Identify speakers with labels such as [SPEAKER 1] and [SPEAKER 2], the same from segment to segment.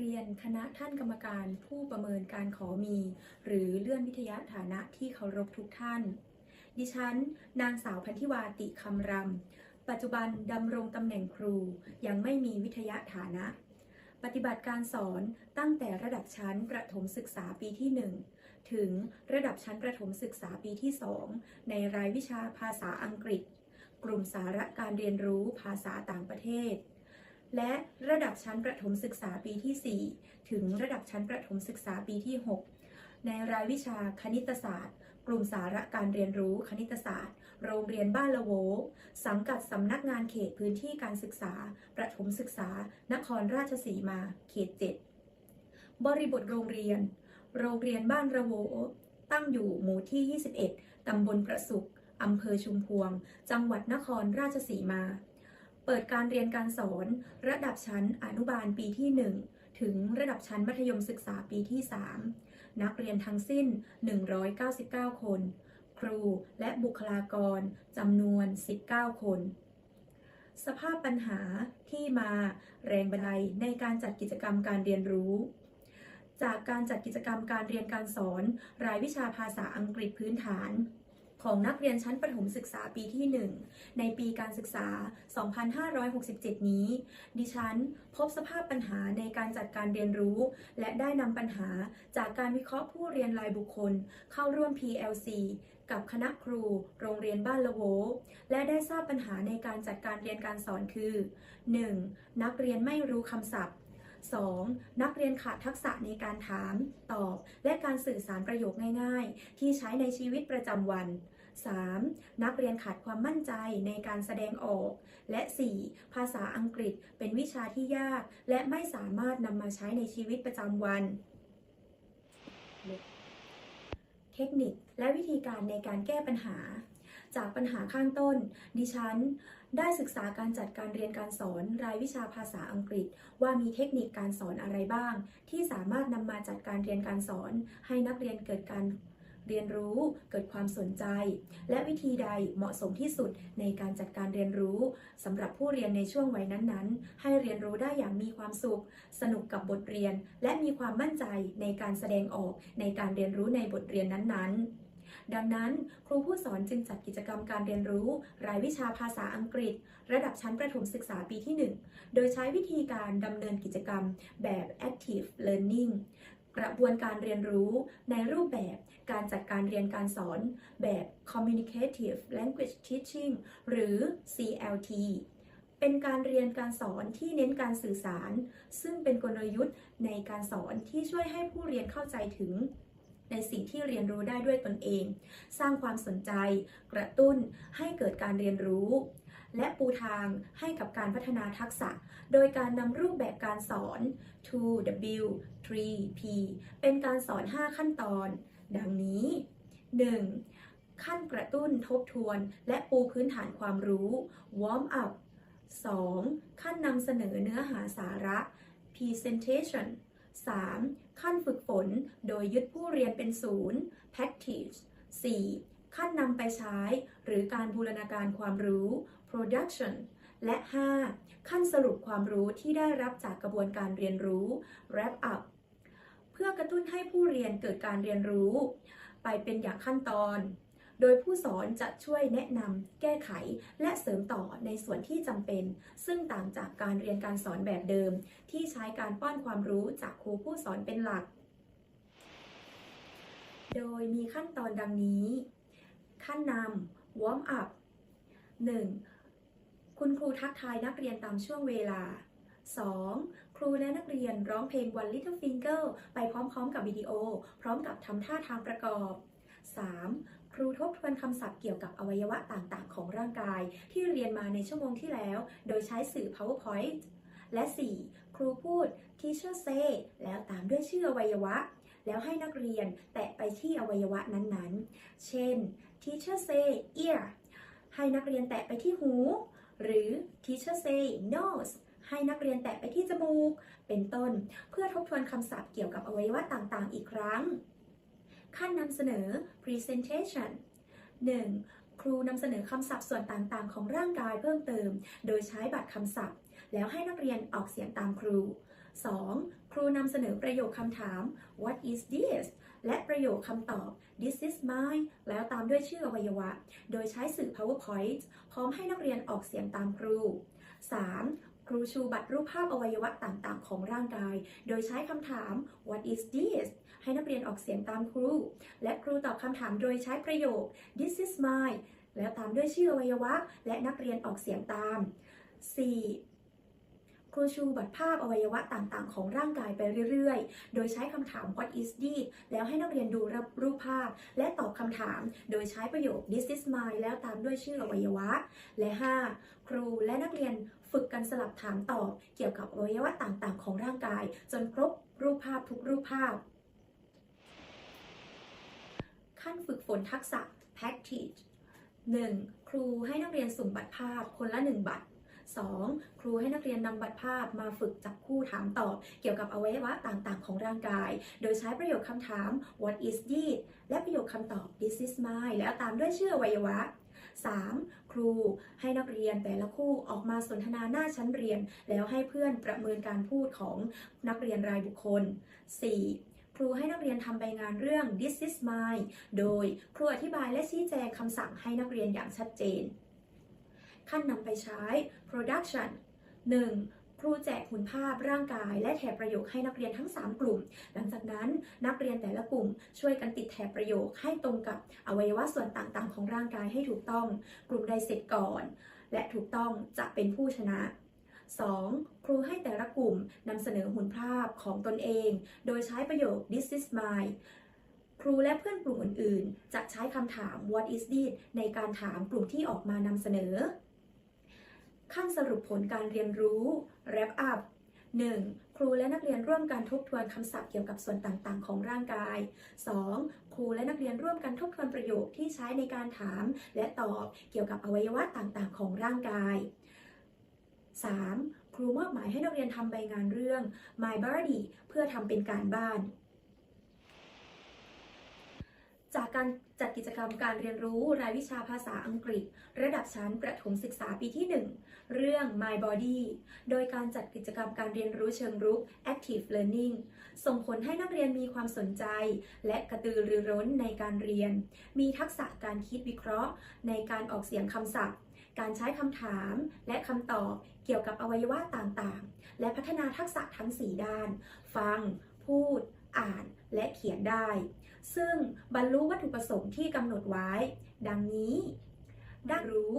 [SPEAKER 1] เรียนคณะท่านกรรมการผู้ประเมินการขอมี หรือเลื่อนวิทยาฐานะที่เคารพทุกท่าน ดิฉัน นางสาวพันธิวาติคำรำ ปัจจุบันดำรงตำแหน่งครูยังไม่มีวิทยาฐานะ ปฏิบัติการสอนตั้งแต่ระดับชั้นประถมศึกษาปีที่ 1 ถึงระดับชั้นประถมศึกษาปีที่ 2 ในรายวิชาภาษาอังกฤษ กลุ่มสาระการเรียนรู้ภาษาต่างประเทศ และระดับชั้นประถมศึกษาปีที่ 4 ถึงระดับชั้นประถมศึกษาปีที่ 6 ในรายวิชาคณิตศาสตร์ กลุ่มสาระการเรียนรู้คณิตศาสตร์ โรงเรียนบ้านละโว สังกัดสำนักงานเขตพื้นที่การศึกษา ประถมศึกษา นครราชสีมา เขต 7 บริบทโรงเรียน โรงเรียนบ้านระโว ตั้งอยู่หมู่ที่ 21 ตำบลประสุขอำเภอชุมพวง จังหวัดนครราชสีมา เปิดการเรียนการสอนระดับชั้นอนุบาลปีที่ 1 ถึงระดับชั้นมัธยมศึกษาปีที่ 3 นักเรียนทั้งสิ้น 199 คน ครูและบุคลากรจำนวน 19 คน สภาพปัญหาที่มาแรงบันไดในการจัดกิจกรรมการเรียนรู้ จากการจัดกิจกรรมการเรียนการสอน รายวิชาภาษาอังกฤษพื้นฐาน ของนักเรียนชั้นประถมศึกษาปีที่ 1 ในปีการศึกษา 2567 นี้ ดิฉันพบสภาพปัญหาในการจัดการเรียนรู้ และได้นำปัญหาจากการวิเคราะห์ผู้เรียนรายบุคคล เข้าร่วม PLC กับคณะครู โรงเรียนบ้านละโว และได้ทราบปัญหาในการจัดการเรียนการสอนคือ 1. นักเรียนไม่รู้คำศัพท์ 2. นักเรียนขาดทักษะในการถาม ตอบ และการสื่อสารประโยคง่ายๆ ที่ใช้ในชีวิตประจำวัน 3. นักเรียนขาดความมั่นใจในการแสดงออก และ 4. ภาษาอังกฤษเป็นวิชาที่ยาก และไม่สามารถนำมาใช้ในชีวิตประจำวัน เทคนิคและวิธีการในการแก้ปัญหา จากปัญหาข้างต้น ดิฉัน ได้ศึกษาการจัดการเรียนการสอนรายวิชาภาษาอังกฤษ ว่ามีเทคนิคการสอนอะไรบ้าง ที่สามารถนำมาจัดการเรียนการสอน ให้นักเรียนเกิดการเรียนรู้เกิดความสนใจ และวิธีใดเหมาะสมที่สุดในการจัดการเรียนรู้สำหรับผู้เรียนในช่วงวัยนั้นๆ ให้เรียนรู้ได้อย่างมีความสุข สนุกกับบทเรียน และมีความมั่นใจในการแสดงออกในการเรียนรู้ในบทเรียนนั้นๆ ดังนั้นครูผู้สอนจึงจัดกิจกรรมการเรียนรู้ รายวิชาภาษาอังกฤษ ระดับชั้นประถมศึกษาปีที่ 1 โดยใช้วิธีการดำเนินกิจกรรมแบบ active learning กระบวนการเรียนรู้ในรูปแบบการจัดการเรียนการสอนแบบ communicative language teaching หรือ CLT เป็นการเรียนการสอนที่เน้นการสื่อสาร ซึ่งเป็นกลยุทธ์ในการสอนที่ช่วยให้ผู้เรียนเข้าใจถึง ในสิ่งที่เรียนรู้ได้ด้วยตนเอง สร้างความสนใจ กระตุ้นให้เกิดการเรียนรู้ และปูทางให้กับการพัฒนาทักษะ โดยการนำรูปแบบการสอน 2W 3P เป็นการสอน 5 ขั้นตอน ดังนี้ 1. ขั้นกระตุ้นทบทวน และปูพื้นฐานความรู้ warm up 2. ขั้นนำเสนอเนื้อหาสาระ presentation 3. ขั้นฝึกฝน โดยยึดผู้เรียนเป็นศูนย์ practice 4. ขั้นนำไปใช้ หรือการบูรณาการความรู้ production และ 5. ขั้นสรุปความรู้ที่ได้รับจากกระบวนการเรียนรู้ wrap up เพื่อกระตุ้นให้ผู้เรียนเกิดการเรียนรู้ ไปเป็นอย่างขั้นตอน โดยผู้สอนจะช่วยแนะนำแก้ไขและเสริมต่อในส่วนที่จำเป็น ซึ่งต่างจากการเรียนการสอนแบบเดิม ที่ใช้การป้อนความรู้จากครูผู้สอนเป็นหลัก โดยมีขั้นตอนดังนี้ ขั้นนำ warm up 1. คุณครูทักทายนักเรียนตามช่วงเวลา 2. ครูและนักเรียนร้องเพลง One Little Finger ไปพร้อมๆ กับวิดีโอ พร้อมกับทำท่าทางประกอบ 3. ูทบทวนคำศัพท์เกี่ยวกับอวัยวะต่างๆ ของร่างกาย ที่เรียนมาในชั่วโมงที่แล้ว โดยใช้สื่อ PowerPoint และ 4. ครูพูด Teacher say แล้วตามด้วยชื่ออวัยวะ แล้วให้นักเรียนแตะไปที่อวัยวะนั้นๆ เช่น Teacher say ear ให้นักเรียนแตะไปที่หู หรือ Teacher say nose ให้นักเรียนแตะไปที่จมูก เป็นต้น เพื่อทบทวนคำศัพท์เกี่ยวกับอวัยวะต่างๆ อีกครั้ง ขั้นนำเสนอ presentation 1. ครูนำเสนอคำศัพท์ส่วนต่างๆ ของร่างกายเพิ่มเติม โดยใช้บัตรคำศัพท์ แล้วให้นักเรียนออกเสียงตามครู 2. ครูนำเสนอประโยคคำถาม what is this และประโยคคำตอบ this is mine แล้วตามด้วยชื่ออวัยวะ โดยใช้สื่อ powerpoint พร้อมให้นักเรียนออกเสียงตามครู 3. ครูชูบัตรรูปภาพอวัยวะต่างๆ ของร่างกาย โดยใช้คำถาม what is this ให้นักเรียนออกเสียงตามครู และครูตอบคำถามโดยใช้ประโยค this is mine แล้วตามด้วยชื่ออวัยวะ และนักเรียนออกเสียงตาม 4. ครูชูบัตรภาพอวัยวะต่างๆ ของร่างกายไปเรื่อยๆ โดยใช้คำถาม what is this แล้วให้นักเรียนดูรูปภาพ และตอบคำถาม โดยใช้ประโยค this is mine แล้วตามด้วยชื่ออวัยวะ และ 5. ครูและนักเรียนฝึกกันสลับถามตอบ เกี่ยวกับอวัยวะต่างๆ ของร่างกาย จนครบรูปภาพทุกรูปภาพ ขั้นฝึกฝนทักษะ practice 1. ครูให้นักเรียนสุ่มบัตรภาพคนละ 1 บัตร 2. ครูให้นักเรียนนำบัตรภาพมาฝึกจับคู่ถามตอบ เกี่ยวกับอวัยวะต่างๆ ของร่างกาย โดยใช้ประโยคคำถาม what is this และประโยคคำตอบ this is mine แล้วตามด้วยชื่ออวัยวะ 3. ครูให้นักเรียนแต่ละคู่ออกมาสนทนาหน้าชั้นเรียน แล้วให้เพื่อนประเมินการพูดของนักเรียนรายบุคคล 4. ครูให้นักเรียนทำใบงานเรื่อง this is mine โดยครูอธิบายและชี้แจงคำสั่งให้นักเรียนอย่างชัดเจน ขั้นนำไปใช้ production 1. ครูแจกหุ่นภาพร่างกาย และแถบประโยคให้นักเรียนทั้ง 3 กลุ่ม หลังจากนั้นนักเรียนแต่ละกลุ่ม ช่วยกันติดแถบประโยคให้ตรงกับอวัยวะส่วนต่างๆ ของร่างกายให้ถูกต้อง กลุ่มใดเสร็จก่อน และถูกต้องจะเป็นผู้ชนะ 2. ครูให้แต่ละกลุ่มนำเสนอหุ่นภาพของตนเอง โดยใช้ประโยค this is mine ครูและเพื่อนกลุ่มอื่นๆ จะใช้คำถาม what is this ในการถามกลุ่มที่ออกมานำเสนอ ขั้นสรุปผลการเรียนรู้ wrap up 1. ครูและนักเรียนร่วมกันทบทวนคำศัพท์เกี่ยวกับส่วนต่างๆ ของร่างกาย 2. ครูและนักเรียนร่วมกันทบทวนประโยคที่ใช้ในการถาม และตอบเกี่ยวกับอวัยวะต่างๆ ของร่างกาย 3. ครูมอบหมายให้นักเรียนทำใบงานเรื่อง My Body เพื่อทำเป็นการบ้าน จากการจัดกิจกรรมการเรียนรู้รายวิชาภาษาอังกฤษ ระดับชั้นประถมศึกษาปีที่ 1 เรื่อง My Body โดยการจัดกิจกรรมการเรียนรู้เชิงรุก Active Learning ส่งผลให้นักเรียนมีความสนใจ และกระตือรือร้นในการเรียน มีทักษะการคิดวิเคราะห์ ในการออกเสียงคำศัพท์ การใช้คำถามและคำตอบเกี่ยวกับอวัยวะต่างๆ และพัฒนาทักษะทั้ง 4 ด้าน ฟัง พูด อ่านและเขียนได้ ซึ่งบรรลุวัตถุประสงค์ที่กำหนดไว้ ดังนี้ ได้รู้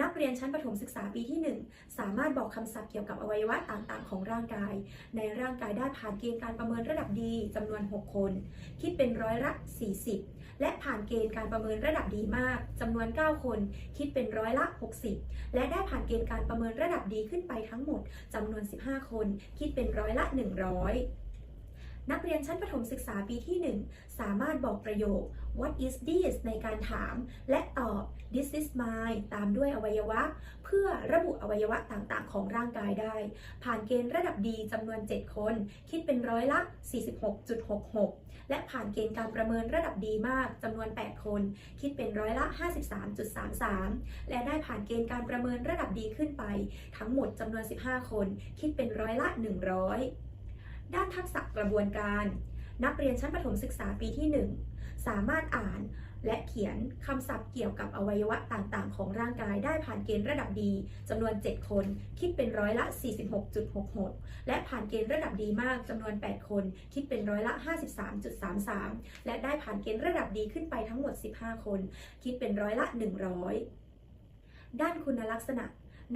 [SPEAKER 1] นักเรียนชั้นประถมศึกษาปีที่ 1 สามารถบอกคำศัพท์เกี่ยวกับอวัยวะต่างๆ ของร่างกาย ในร่างกายได้ผ่านเกณฑ์การประเมินระดับดีจำนวน 6 คน คิดเป็นร้อยละ 40 และผ่านเกณฑ์การประเมินระดับดีมากจำนวน 9 คน คิดเป็นร้อยละ 60 และได้ผ่านเกณฑ์การประเมินระดับดีขึ้นไปทั้งหมดจำนวน 15 คน คิดเป็นร้อยละ 100 นักเรียนชั้นประถมศึกษาปีที่ 1 สามารถบอกประโยค what is this ในการถาม และตอบ this is mine ตามด้วยอวัยวะ เพื่อระบุอวัยวะต่างๆ ของร่างกายได้ ผ่านเกณฑ์ระดับดีจำนวน 7 คน คิดเป็นร้อยละ 46.66 และผ่านเกณฑ์การประเมินระดับดีมากจำนวน 8 คน คิดเป็นร้อยละ 53.33 และได้ผ่านเกณฑ์การประเมินระดับดีขึ้นไป ทั้งหมดจำนวน 15 คน คิดเป็นร้อยละ 100 ด้านทักษะกระบวนการ นักเรียนชั้นประถมศึกษาปีที่ 1 สามารถอ่านและเขียนคำศัพท์เกี่ยวกับอวัยวะต่างๆ ของร่างกายได้ผ่านเกณฑ์ระดับดีจำนวน 7 คน คิดเป็นร้อยละ 46.66 และผ่านเกณฑ์ระดับดีมากจำนวน 8 คน คิดเป็นร้อยละ 53.33 และได้ผ่านเกณฑ์ระดับดีขึ้นไปทั้งหมด 15 คน คิดเป็นร้อยละ 100 ด้านคุณลักษณะ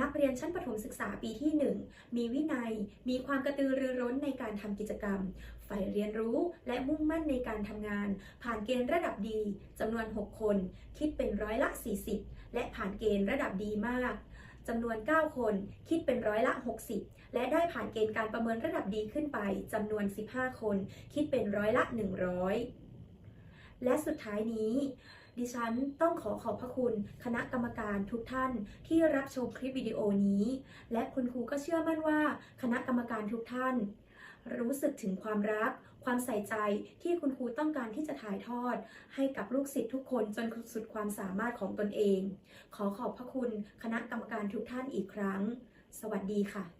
[SPEAKER 1] นักเรียนชั้นประถมศึกษาปีที่ 1 มีวินัย มีความกระตือรือร้นในการทำกิจกรรมใฝ่เรียนรู้และมุ่งมั่นในการทำงาน ผ่านเกณฑ์ระดับดีจำนวน 6 คน คิดเป็นร้อยละ 40 และผ่านเกณฑ์ระดับดีมากจำนวน 9 คน คิดเป็นร้อยละ 60 และได้ผ่านเกณฑ์การประเมินระดับดีขึ้นไปจำนวน 15 คน คิดเป็นร้อยละ 100และสุดท้ายนี้ ดิฉันต้องขอขอบพระคุณคณะกรรมการทุกท่านที่รับชมคลิปวิดีโอนี้ และคุณครูก็เชื่อมั่นว่า คณะกรรมการทุกท่าน รู้สึกถึงความรัก ความใส่ใจที่คุณครูต้องการที่จะถ่ายทอด ให้กับลูกศิษย์ทุกคนจนสุดความสามารถของตนเอง ขอขอบพระคุณคณะกรรมการทุกท่านอีกครั้ง สวัสดีค่ะ